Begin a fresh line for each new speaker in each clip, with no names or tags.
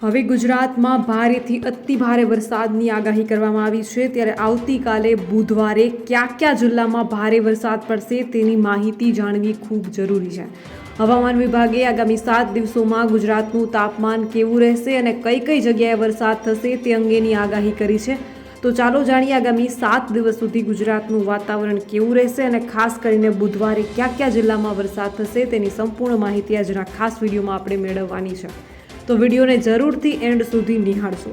હવે ગુજરાતમાં ભારેથી અતિ ભારે વરસાદની આગાહી કરવામાં આવી છે. ત્યારે આવતીકાલે બુધવારે કયા કયા જિલ્લામાં ભારે વરસાદ પડશે તેની માહિતી જાણવી ખૂબ જરૂરી છે. હવામાન વિભાગે આગામી સાત દિવસોમાં ગુજરાતનું તાપમાન કેવું રહેશે અને કઈ કઈ જગ્યાએ વરસાદ થશે તે અંગેની આગાહી કરી છે. તો ચાલો જાણીએ આગામી સાત દિવસ સુધી ગુજરાતનું વાતાવરણ કેવું રહેશે અને ખાસ કરીને બુધવારે કયા કયા જિલ્લામાં વરસાદ થશે તેની સંપૂર્ણ માહિતી આજના ખાસ વિડીયોમાં આપણે મેળવવાની છે. તો વિડીયોને જરૂરથી એન્ડ સુધી નિહાળશો.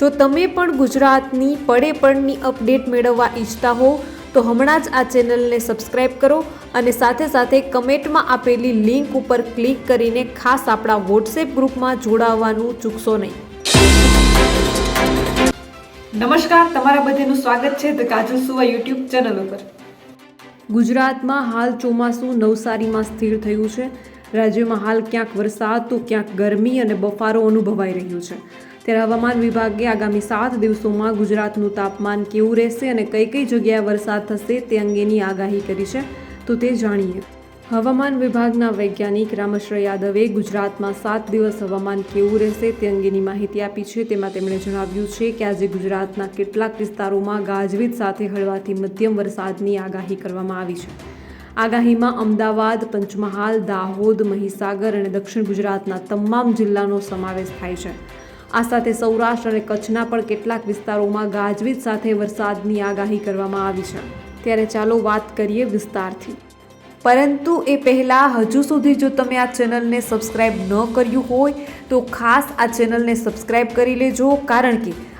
જો તમે પણ ગુજરાતની પડે પડની અપડેટ મેળવવા ઈચ્છતા હો તો હમણાં જ આ ચેનલને સબસ્ક્રાઇબ કરો અને સાથે સાથે કમેન્ટમાં આપેલી લિંક ઉપર ક્લિક કરીને ખાસ આપણા વોટ્સએપ ગ્રુપમાં જોડાવવાનું ચૂકશો નહીં. નમસ્કાર તમારા બધાનું સ્વાગત છે ધ કાજલ સુવા યુટ્યુબ ચેનલ ઉપર. ગુજરાતમાં હાલ ચોમાસું નવસારીમાં સ્થિર થયું છે. રાજ્યમાં હાલ ક્યાંક વરસાદ તો ક્યાંક ગરમી અને બફારો અનુભવાઈ રહ્યું છે. ત્યારે હવામાન વિભાગે આગામી સાત દિવસોમાં ગુજરાતનું તાપમાન કેવું રહેશે અને કઈ કઈ જગ્યાએ વરસાદ થશે તે અંગેની આગાહી કરી છે, તો તે જાણીએ. હવામાન વિભાગના વૈજ્ઞાનિક રામશ્ર યાદવે ગુજરાતમાં સાત દિવસ હવામાન કેવું રહેશે તે અંગેની માહિતી આપી છે. તેમાં તેમણે જણાવ્યું છે કે આજે ગુજરાતના કેટલાક વિસ્તારોમાં ગાજવીજ સાથે હળવાથી મધ્યમ વરસાદની આગાહી કરવામાં આવી છે. આગાહીમાં અમદાવાદ, પંચમહાલ, દાહોદ, મહીસાગર અને દક્ષિણ ગુજરાતના તમામ જિલ્લાનો સમાવેશ થાય છે. આ સાથે સૌરાષ્ટ્ર અને કચ્છના પણ કેટલાક વિસ્તારોમાં ગાજવીજ સાથે વરસાદની આગાહી કરવામાં આવી છે. ત્યારે ચાલો વાત કરીએ વિસ્તારથી. પરંતુ એ પહેલાં હજુ સુધી જો તમે આ ચેનલને સબસ્ક્રાઈબ ન કર્યું હોય, તો ખાસ આ ચેનલને સબસ્ક્રાઈબ કરી લેજો, કારણ કે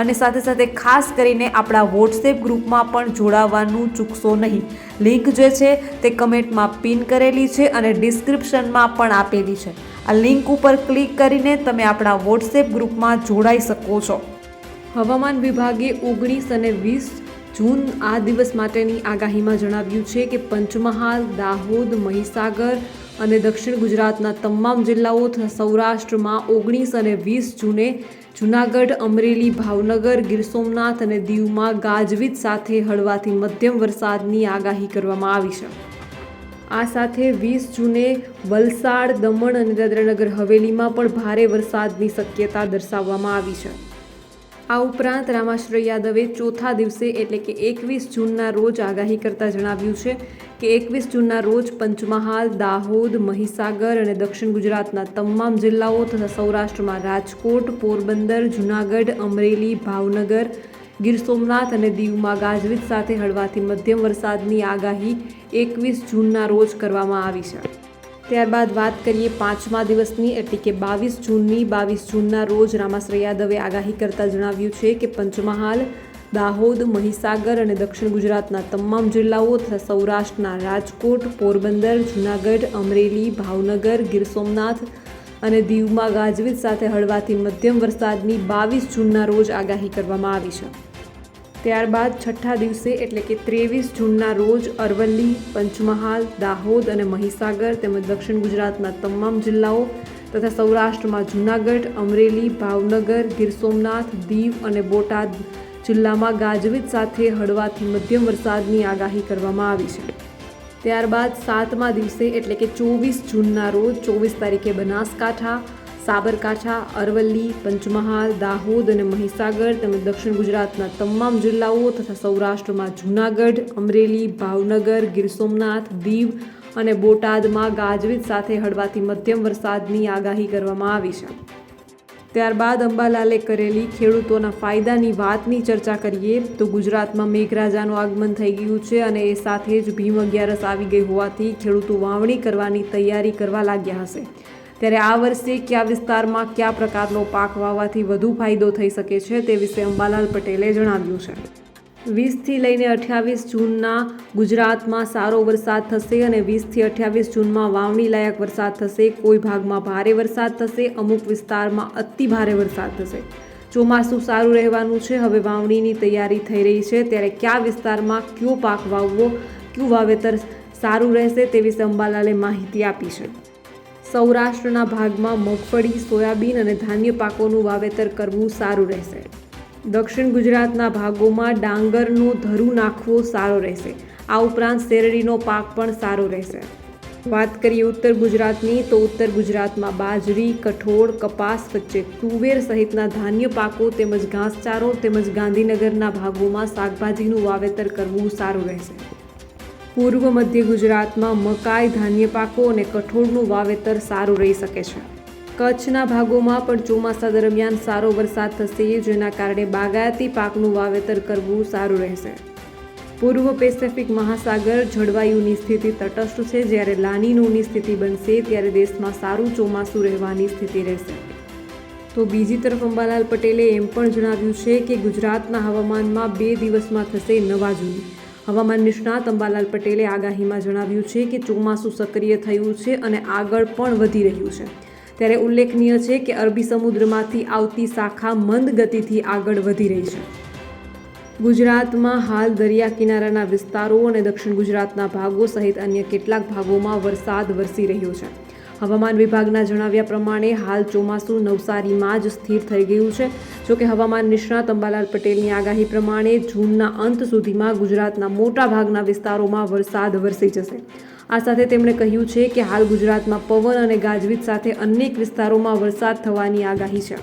અને સાથે સાથે ખાસ કરીને આપણા વોટ્સએપ ગ્રુપમાં પણ જોડાવાનું ચૂકશો નહીં. લિંક જે છે તે કમેન્ટમાં પિન કરેલી છે અને ડિસ્ક્રિપ્શનમાં પણ આપેલી છે. આ લિંક ઉપર ક્લિક કરીને તમે આપણા વોટ્સએપ ગ્રુપમાં જોડાઈ શકો છો. હવામાન વિભાગે ઓગણીસ અને વીસ જૂન આ દિવસ માટેની આગાહીમાં જણાવ્યું છે કે પંચમહાલ, દાહોદ, મહીસાગર અને દક્ષિણ ગુજરાતના તમામ જિલ્લાઓ સૌરાષ્ટ્રમાં ઓગણીસ અને વીસ જૂને જૂનાગઢ, અમરેલી, ભાવનગર, ગીર સોમનાથ અને દીવમાં ગાજવીજ સાથે હળવાથી મધ્યમ વરસાદની આગાહી કરવામાં આવી છે. આ સાથે વીસ જૂને વલસાડ, દમણ અને દાદરાનગર હવેલીમાં પણ ભારે વરસાદની શક્યતા દર્શાવવામાં આવી છે. આ ઉપરાંત રામાશ્રય યાદવે ચોથા દિવસે એટલે કે એકવીસ જૂનના રોજ આગાહી કરતા જણાવ્યું છે કે એકવીસ જૂનના રોજ પંચમહાલ, દાહોદ, મહીસાગર અને દક્ષિણ ગુજરાતના તમામ જિલ્લાઓ તથા સૌરાષ્ટ્રમાં રાજકોટ, પોરબંદર, જૂનાગઢ, અમરેલી, ભાવનગર, ગીર સોમનાથ અને દીવમાં ગાજવીજ સાથે હળવાથી મધ્યમ વરસાદની આગાહી એકવીસ જૂનના રોજ કરવામાં આવી છે. ત્યારબાદ વાત કરીએ પાંચમા દિવસની, એટલે કે બાવીસ જૂનની. બાવીસ જૂનના રોજ રામાશ્રય યાદવે આગાહી કરતા જણાવ્યું છે કે પંચમહાલ દાહોદ, મહીસાગર અને દક્ષિણ ગુજરાતના તમામ જિલ્લાઓ તથા સૌરાષ્ટ્રના રાજકોટ, પોરબંદર, જૂનાગઢ, અમરેલી, ભાવનગર, ગીર સોમનાથ અને દીવમાં ગાજવીજ સાથે હળવાથી મધ્યમ વરસાદની બાવીસ જૂનના રોજ આગાહી કરવામાં આવી છે. ત્યારબાદ છઠ્ઠા દિવસે એટલે કે ત્રેવીસ જૂનના રોજ અરવલ્લી, પંચમહાલ, દાહોદ અને મહીસાગર તેમજ દક્ષિણ ગુજરાતના તમામ જિલ્લાઓ તથા સૌરાષ્ટ્રમાં જૂનાગઢ, અમરેલી, ભાવનગર, ગીર સોમનાથ, દીવ અને બોટાદ જિલ્લામાં ગાજવીજ સાથે હળવાથી મધ્યમ વરસાદની આગાહી કરવામાં આવી છે. ત્યારબાદ સાતમા દિવસે એટલે કે ચોવીસ જૂનના રોજ ચોવીસ તારીખે બનાસકાંઠા, સાબરકાંઠા, અરવલ્લી, પંચમહાલ, દાહોદ અને મહીસાગર તેમજ દક્ષિણ ગુજરાતના તમામ જિલ્લાઓ તથા સૌરાષ્ટ્રમાં જૂનાગઢ, અમરેલી, ભાવનગર, ગીર સોમનાથ, દીવ અને બોટાદમાં ગાજવીજ સાથે હળવાથી મધ્યમ વરસાદની આગાહી કરવામાં આવી છે. ત્યારબાદ અંબાલાલે કરેલી ખેડૂતોના ફાયદાની વાતની ચર્ચા કરીએ, તો ગુજરાતમાં મેઘરાજાનું આગમન થઈ ગયું છે અને એ સાથે જ ભીમ અગિયારસ આવી ગઈ હોવાથી ખેડૂતો વાવણી કરવાની તૈયારી કરવા લાગ્યા હશે. ત્યારે આ વર્ષે કયા વિસ્તારમાં કયા પ્રકારનો પાક વાવવાથી વધુ ફાયદો થઈ શકે છે તે વિશે અંબાલાલ પટેલે જણાવ્યું છે. વીસથી લઈને અઠ્યાવીસ જૂનના ગુજરાતમાં સારો વરસાદ થશે અને વીસથી અઠ્યાવીસ જૂનમાં વાવણી લાયક વરસાદ થશે. કોઈ ભાગમાં ભારે વરસાદ થશે, અમુક વિસ્તારમાં અતિ ભારે વરસાદ થશે. ચોમાસું સારું રહેવાનું છે, હવે વાવણીની તૈયારી થઈ રહી છે. ત્યારે કયા વિસ્તારમાં કયો પાક વાવવો, કયું વાવેતર સારું રહેશે તેવી વિશે માહિતી આપી છે. સૌરાષ્ટ્રના ભાગમાં મગફળી, સોયાબીન અને ધાન્ય પાકોનું વાવેતર કરવું સારું રહેશે. દક્ષિણ ગુજરાતના ભાગોમાં ડાંગરનું ધરું નાખવું સારો રહેશે. આ ઉપરાંત શેરડીનો પાક પણ સારો રહેશે. વાત કરીએ ઉત્તર ગુજરાતની, તો ઉત્તર ગુજરાતમાં બાજરી, કઠોળ, કપાસ વચ્ચે તુવેર સહિતના ધાન્ય પાકો તેમજ ઘાસચારો તેમજ ગાંધીનગરના ભાગોમાં શાકભાજીનું વાવેતર કરવું સારું રહેશે. પૂર્વ મધ્ય ગુજરાતમાં મકાઈ ધાન્ય પાકો અને કઠોળનું વાવેતર સારું રહી શકે છે. કચ્છના ભાગોમાં પણ ચોમાસા દરમિયાન સારો વરસાદ થશે, જેના કારણે બાગાયતી પાકનું વાવેતર કરવું સારું રહેશે. પૂર્વ પેસિફિક મહાસાગર જળવાયુની સ્થિતિ તટસ્થ છે. જ્યારે લાનીનોની સ્થિતિ બનશે, ત્યારે દેશમાં સારું ચોમાસું રહેવાની સ્થિતિ રહેશે. તો બીજી તરફ અંબાલાલ પટેલે એમ પણ જણાવ્યું છે કે ગુજરાતના હવામાનમાં બે દિવસમાં થશે નવા જૂની. હવામાન નિષ્ણાત અંબાલાલ પટેલે આગાહીમાં જણાવ્યું છે કે ચોમાસું સક્રિય થયું છે અને આગળ પણ વધી રહ્યું છે. ત્યારે ઉલ્લેખનીય છે કે અરબી સમુદ્રમાંથી આવતી શાખા મંદ ગતિથી આગળ વધી રહી છે. ગુજરાતમાં હાલ દરિયા કિનારાના વિસ્તારો અને દક્ષિણ ગુજરાતના ભાગો સહિત અન્ય કેટલાક ભાગોમાં વરસાદ વરસી રહ્યો છે. હવામાન વિભાગના જણાવ્યા પ્રમાણે હાલ ચોમાસું નવસારીમાં જ સ્થિર થઈ ગયું છે. જોકે હવામાન નિષ્ણાત અંબાલાલ પટેલની આગાહી પ્રમાણે જૂનના અંત સુધીમાં ગુજરાતના મોટા ભાગના વિસ્તારોમાં વરસાદ વરસી જશે. આ સાથે તેમણે કહ્યું છે કે હાલ ગુજરાતમાં પવન અને ગાજવીજ સાથે અનેક વિસ્તારોમાં વરસાદ થવાની આગાહી છે.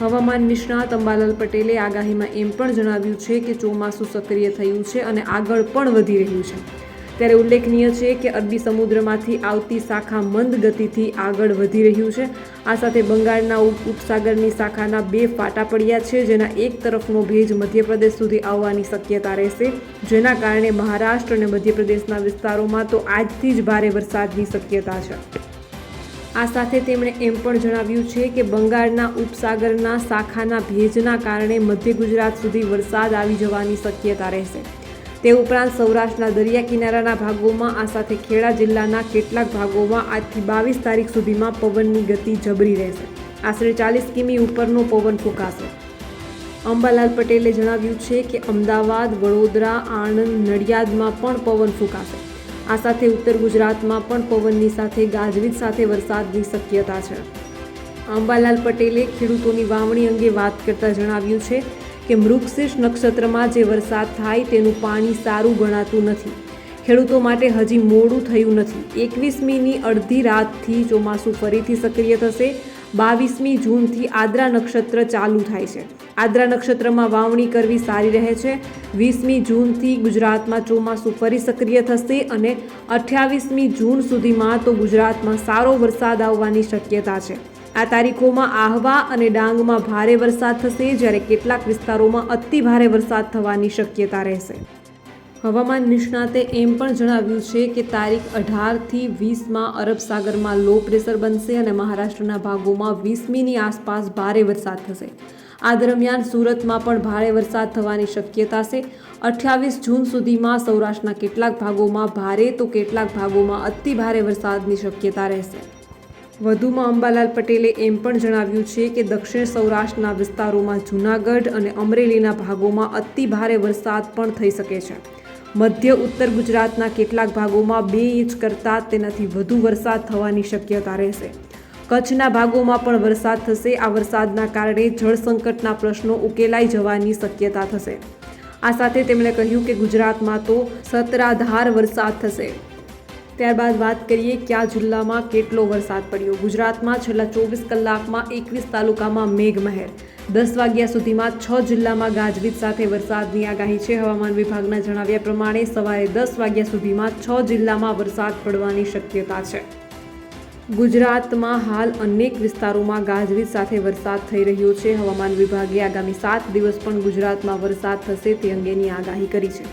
હવામાન નિષ્ણાત અંબાલાલ પટેલે આગાહીમાં એમ પણ જણાવ્યું છે કે ચોમાસું સક્રિય થયું છે અને આગળ પણ વધી રહ્યું છે. ત્યારે ઉલ્લેખનીય છે કે અરબી સમુદ્રમાંથી આવતી શાખા મંદ ગતિથી આગળ વધી રહ્યું છે. આ સાથે બંગાળના ઉપસાગરની શાખાના બે ફાટા પડ્યા છે, જેના એક તરફનો ભેજ મધ્યપ્રદેશ સુધી આવવાની શક્યતા રહેશે. જેના કારણે મહારાષ્ટ્ર અને મધ્યપ્રદેશના વિસ્તારોમાં તો આજથી જ ભારે વરસાદની શક્યતા છે. આ સાથે તેમણે એમ પણ જણાવ્યું છે કે બંગાળના ઉપસાગરના શાખાના ભેજના કારણે મધ્ય ગુજરાત સુધી વરસાદ આવી જવાની શક્યતા રહેશે. તે ઉપરાંત સૌરાષ્ટ્રના દરિયા કિનારાના ભાગોમાં, આ સાથે ખેડા જિલ્લાના કેટલાક ભાગોમાં આજથી બાવીસ તારીખ સુધીમાં પવનની ગતિ જબરી રહેશે. આશરે ચાલીસ કિમી ઉપરનો પવન ફૂંકાશે. અંબાલાલ પટેલે જણાવ્યું છે કે અમદાવાદ, વડોદરા, આણંદ, નડિયાદમાં પણ પવન ફૂંકાશે. આ સાથે ઉત્તર ગુજરાતમાં પણ પવનની સાથે ગાજવીજ સાથે વરસાદની શક્યતા છે. અંબાલાલ પટેલે ખેડૂતોની વાવણી અંગે વાત કરતા જણાવ્યું છે કે મૃગશીર્ષ નક્ષત્રમાં જે વરસાદ થાય તેનું પાણી સારું ગણાતું નથી. ખેડૂતો માટે હજી મોડું થયું નથી. એકવીસમીની અડધી રાતથી ચોમાસું ફરીથી સક્રિય થશે. બાવીસમી જૂનથી આદ્રા નક્ષત્ર ચાલુ થાય છે. આદ્રા નક્ષત્રમાં વાવણી કરવી સારી રહે છે. વીસમી જૂનથી ગુજરાતમાં ચોમાસું ફરી સક્રિય થશે અને અઠ્યાવીસમી જૂન સુધીમાં તો ગુજરાતમાં સારો વરસાદ આવવાની શક્યતા છે. આ તારીખોમાં આહવા અને ડાંગમાં ભારે વરસાદ થશે, જ્યારે કેટલાક વિસ્તારોમાં અતિ ભારે વરસાદ થવાની શક્યતા રહેશે. હવામાન નિષ્ણાતે એમ પણ જણાવ્યું છે કે તારીખ અઢારથી વીસમાં અરબ સાગરમાં લો પ્રેશર બનશે અને મહારાષ્ટ્રના ભાગોમાં વીસમીની આસપાસ ભારે વરસાદ થશે. આ દરમિયાન સુરતમાં પણ ભારે વરસાદ થવાની શક્યતા છે. અઠ્યાવીસ જૂન સુધીમાં સૌરાષ્ટ્રના કેટલાક ભાગોમાં ભારે તો કેટલાક ભાગોમાં અતિ ભારે વરસાદની શક્યતા રહેશે. વધુમાં અંબાલાલ પટેલે એમ પણ જણાવ્યું છે કે દક્ષિણ સૌરાષ્ટ્રના વિસ્તારોમાં જૂનાગઢ અને અમરેલીના ભાગોમાં અતિ ભારે વરસાદ પણ થઈ શકે છે. મધ્ય, ઉત્તર ગુજરાતના કેટલાક ભાગોમાં બે ઇંચ કરતાં તેનાથી વધુ વરસાદ થવાની શક્યતા રહેશે. કચ્છના ભાગોમાં પણ વરસાદ થશે. આ વરસાદના કારણે જળસંકટના પ્રશ્નો ઉકેલાઈ જવાની શક્યતા થશે. આ સાથે તેમણે કહ્યું કે ગુજરાતમાં તો સતરાધાર વરસાદ થશે. ત્યારબાદ વાત કરીએ કયા જિલ્લામાં કેટલો વરસાદ પડ્યો? ગુજરાતમાં છેલ્લા ચોવીસ કલાકમાં એકવીસ તાલુકામાં મેઘમહેર. દસ વાગ્યા સુધીમાં છ જિલ્લામાં ગાજવીજ સાથે વરસાદની આગાહી છે. હવામાન વિભાગના જણાવ્યા પ્રમાણે સવારે દસ વાગ્યા સુધીમાં છ જિલ્લામાં વરસાદ પડવાની શક્યતા છે. ગુજરાતમાં હાલ અનેક વિસ્તારોમાં ગાજવીજ સાથે વરસાદ થઈ રહ્યો છે. હવામાન વિભાગે આગામી સાત દિવસ પણ ગુજરાતમાં વરસાદ થશે તે અંગેની આગાહી કરી છે.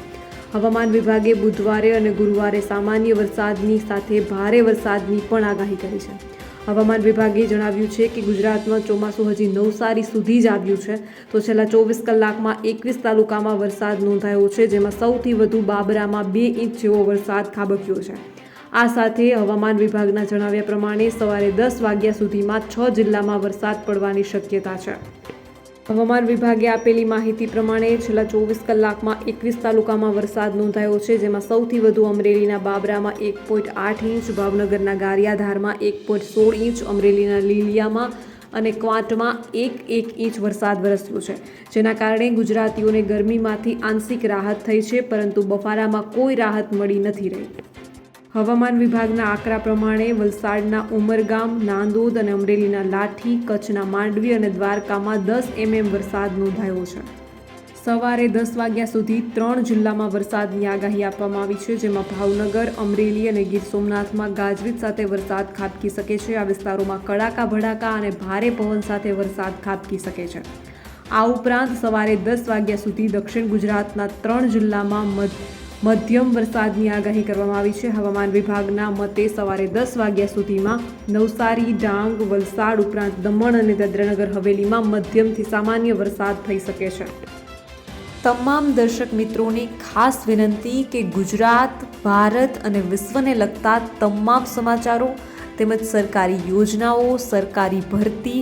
હવામાન વિભાગે બુધવારે અને ગુરુવારે સામાન્ય વરસાદની સાથે ભારે વરસાદની પણ આગાહી કરી છે. હવામાન વિભાગે જણાવ્યું છે કે ગુજરાતમાં ચોમાસું હજી નવસારી સુધી જ આવ્યું છે. તો છેલ્લા ચોવીસ કલાકમાં એકવીસ તાલુકામાં વરસાદ નોંધાયો છે, જેમાં સૌથી વધુ બાબરામાં બે ઇંચ જેવો વરસાદ ખાબક્યો છે. આ સાથે હવામાન વિભાગના જણાવ્યા પ્રમાણે સવારે દસ વાગ્યા સુધીમાં છ જિલ્લામાં વરસાદ પડવાની શક્યતા છે. હવામાન વિભાગે આપેલી માહિતી પ્રમાણે છેલ્લા ચોવીસ કલાકમાં એકવીસ તાલુકામાં વરસાદ નોંધાયો છે, જેમાં સૌથી વધુ અમરેલીના બાબરામાં એક પોઈન્ટ આઠ ઇંચ, ભાવનગરના ગારિયાધારમાં એક પોઈન્ટ સોળ ઇંચ, અમરેલીના લીલિયામાં અને ક્વાંટમાં એક એક ઇંચ વરસાદ વરસ્યો છે. જેના કારણે ગુજરાતીઓને ગરમીમાંથી આંશિક રાહત થઈ છે, પરંતુ બફારામાં કોઈ રાહત મળી નથી રહી. હવામાન વિભાગના આંકડા પ્રમાણે વલસાડના ઉમરગામ, નાંદોદ અને અમરેલીના લાઠી, કચ્છના માંડવી અને દ્વારકામાં દસ એમએમ વરસાદ નોંધાયો છે. સવારે દસ વાગ્યા સુધી ત્રણ જિલ્લામાં વરસાદની આગાહી આપવામાં આવી છે, જેમાં ભાવનગર, અમરેલી અને ગીર સોમનાથમાં ગાજવીજ સાથે વરસાદ ખાબકી શકે છે. આ વિસ્તારોમાં કડાકા, ભડાકા અને ભારે પવન સાથે વરસાદ ખાબકી શકે છે. આ ઉપરાંત સવારે દસ વાગ્યા સુધી દક્ષિણ ગુજરાતના ત્રણ જિલ્લામાં મધ મધ્યમ વરસાદની આગાહી કરવામાં આવી છે. હવામાન વિભાગના મતે સવારે દસ વાગ્યા સુધીમાં નવસારી, ડાંગ, વલસાડ ઉપરાંત દમણ અને દાદરાનગર હવેલીમાં મધ્યમથી સામાન્ય વરસાદ થઈ શકે છે. તમામ દર્શક મિત્રોને ખાસ વિનંતી કે ગુજરાત, ભારત અને વિશ્વને લગતા તમામ સમાચારો તેમજ સરકારી યોજનાઓ, સરકારી ભરતી